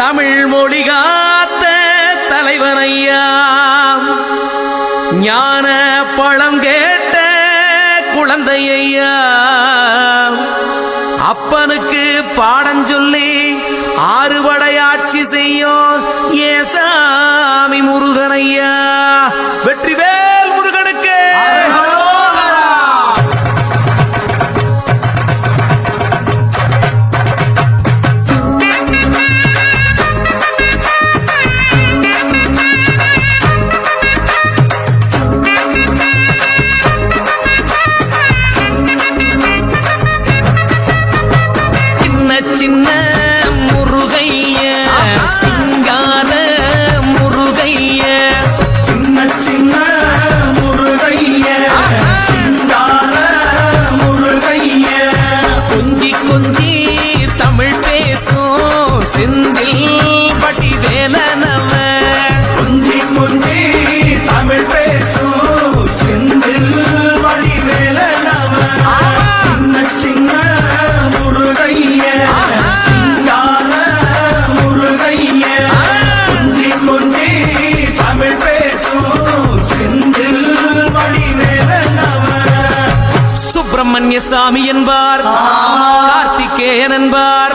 தமிழ் மொழி காத்த தலைவனையா? ஞான பழம் கேட்ட குழந்தையா அப்பனுக்கு பாடம் சொல்லி ஆறுபடையாட்சி செய்யோ ஏசாமி முருகனையா? செந்தில் பட்டி வேலனவ கொஞ்சி கொஞ்சி தமிழ் பேசும் செந்தில் வடிவேல நம சின்ன சின்ன முருகைய சிங்கார முருகைய. கொஞ்சி கொஞ்சி தமிழ் பேசும் செந்தில் வடிவேல நம சுப்பிரமணிய சாமி என்பார் கார்த்திகேயன் என்பார்.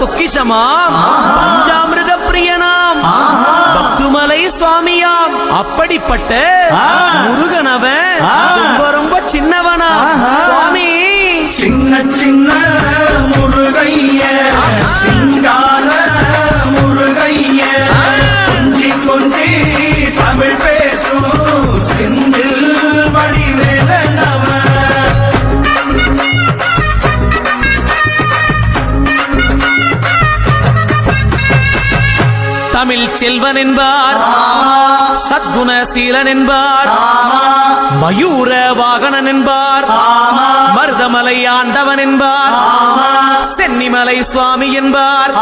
பொக்கிஷமாம் பஞ்சாமிரத பிரியனாம் பக்குமலை சுவாமியாம். அப்படிப்பட்ட முருகனவன் ரொம்ப ரொம்ப சின்னவனா தமிழ் செல்வன் என்பார் சத்குண சீலன் என்பார் மயூர வாகனன் என்பார் மருதமலை ஆண்டவன் என்பார் சென்னிமலை சுவாமி என்பார்